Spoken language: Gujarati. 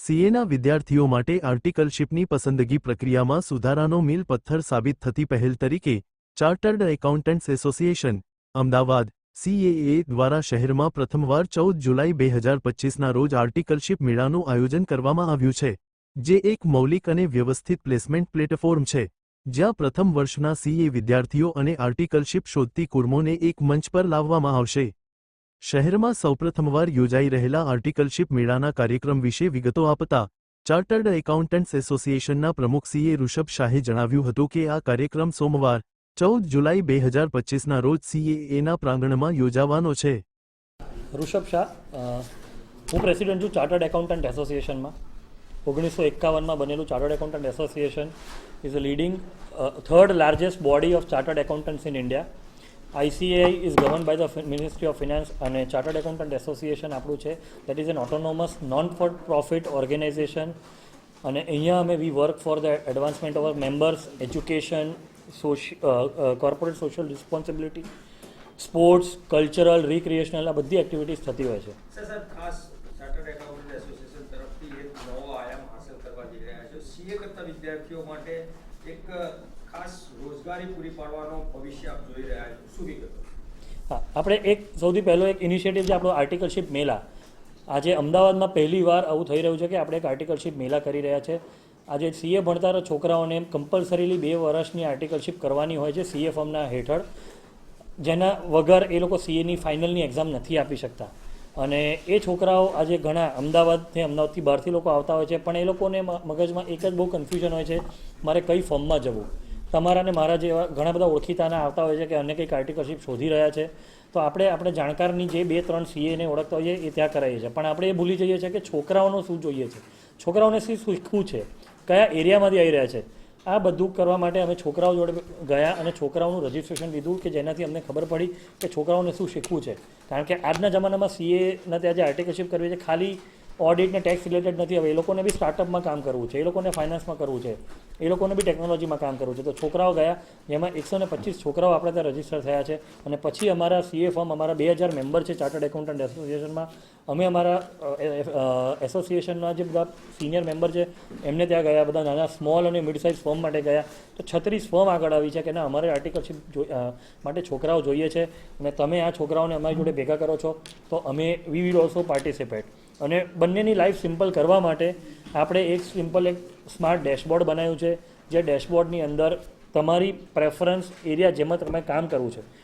સીએના વિદ્યાર્થીઓ માટે આર્ટિકલશીપની પસંદગી પ્રક્રિયામાં સુધારાનો મીલ પથ્થર સાબિત થતી પહેલ તરીકે chartered accountants association, Ahmedabad, CAA દ્વારા શહેરમાં પ્રથમવાર ચૌદ જુલાઈ બે હજાર પચીસના રોજ આર્ટિકલશીપ મેળાનું આયોજન કરવામાં આવ્યું છે, જે એક મૌલિક અને વ્યવસ્થિત પ્લેસમેન્ટ પ્લેટફોર્મ છે, જ્યાં પ્રથમ વર્ષના સીએ વિદ્યાર્થીઓ અને આર્ટિકલશીપ શોધતી કુર્મોને એક મંચ પર લાવવામાં આવશે. શહેરમાં સૌપ્રથમવાર યોજાઈ રહેલા આર્ટિકલશીપ મેળાના કાર્યક્રમ વિશે વિગતો આપતા ચાર્ટર્ડ એકાઉન્ટન્ટ્સ એસોસિએશનના પ્રમુખ સીએ ઋષભ શાહે જણાવ્યું હતું કે આ કાર્યક્રમ સોમવાર, ચૌદ જુલાઈ બે હજાર પચીસના રોજ સીએએના પ્રાંગણમાં યોજાવાનો છે. ઋષભ શાહ હું પ્રેસિડેન્ટ છું ચાર્ટર્ડ એકાઉન્ટન્ટ એસોસિએશનમાં. ઓગણીસો એકાવનમાં બનેલું chartered accountant association is a leading third largest body of chartered accountants in India ICAI is govern by the ministry of finance અને ચાર્ટર્ડ એકાઉન્ટન્ટ એસોસિએશન આપણું છે. That is an autonomous non for profit organisation અને અહીંયા અમે we work for the advancement of members education corporate social responsibility sports cultural recreational આ બધી એક્ટિવિટીઝ થતી હોય છે. એક ખાસ રોજગારી પૂરી પાડવાનો ભવિષ્ય આપ જોઈ રહ્યા છો. શું વિગત? આપણે એક સૌથી પહેલો એક ઇનિશિયેટિવ છે આપણો આર્ટિકલશીપ મેલા આજે અમદાવાદમાં પહેલી વાર આવું થઈ રહ્યું છે કે આપણે એક આર્ટિકલશીપ મેલા કરી રહ્યા છે. આજે સીએ ભણતા છોકરાઓને કમ્પલસરીલી બે વર્ષની આર્ટિકલશીપ કરવાની હોય છે સીએ ફોર્મના હેઠળ. જેના વગર એ લોકો સીએની ફાઇનલની એક્ઝામ નથી આપી શકતા. અને એ છોકરાઓ આજે ઘણા અમદાવાદથી અમદાવાદથી બહારથી લોકો આવતા હોય છે, પણ એ લોકોને મગજમાં એક જ બહુ કન્ફ્યુઝન હોય છે, મારે કઈ ફોર્મમાં જવું? તમારા અને મારા જેવા ઘણા બધા ઓળખીતાના આવતા હોય છે કે અન્ય કંઈક આર્ટિકલશીપ શોધી રહ્યા છે, તો આપણે આપણે જાણકારની જે બે, ત્રણ સીએને ઓળખતા હોઈએ એ ત્યાં કરાવીએ છીએ. પણ આપણે એ ભૂલી જઈએ છીએ કે છોકરાઓનું શું જોઈએ છે? છોકરાઓને શું શીખવું છે? કયા એરિયામાંથી આવી રહ્યા છે? આ બધું કરવા માટે અમે છોકરાઓ જોડે ગયા અને છોકરાઓનું રજિસ્ટ્રેશન લીધું કે જેનાથી અમને ખબર પડી કે છોકરાઓને શું શીખવું છે. કારણ કે આજના જમાનામાં સીએના ત્યાં જે આર્ટિકલશીપ કરવી છે, ખાલી ઓડિટ ને ટેક્સ રિલેટેડ નથી. હવે એ લોકોને બી સ્ટાર્ટઅપમાં કામ કરવું છે. એ લોકોને ફાઇનાન્સમાં કરવું છે. એ લોકોને બી ટેકનોલોજીમાં કામ કરવું છે. તો છોકરાઓ ગયા, જેમાં એકસો ને પચીસ છોકરાઓ આપણે ત્યાં રજિસ્ટર થયા છે. અને પછી અમારા સીએ ફોર્મ અમારા બે હજાર મેમ્બર છે ચાર્ટર્ડ એકાઉન્ટન્ટ એસોસિએશનમાં અમે અમારા એસોસિએશનના જે બધા સિનિયર મેમ્બર છે, એમને ત્યાં ગયા. બધા નાના સ્મોલ અને મિડ સાઇઝ ફોર્મ માટે ગયા. તો છત્રીસ ફોર્મ આગળ આવી છે કે ના, અમારે આર્ટિકલશીપ માટે છોકરાઓ જોઈએ છે. અને તમે આ છોકરાઓને અમારી જોડે ભેગા કરો છો. તો અમે વી વિલ ઓલ્સો પાર્ટિસિપેટ અને બંનેની લાઈફ સિમ્પલ કરવા માટે આપણે એક સિમ્પલ એક સ્માર્ટ ડેશબોર્ડ બનાવ્યું છે. જે ડેશબોર્ડની અંદર તમારી પ્રેફરન્સ એરિયા જેમાં તમે કામ કરવું છે.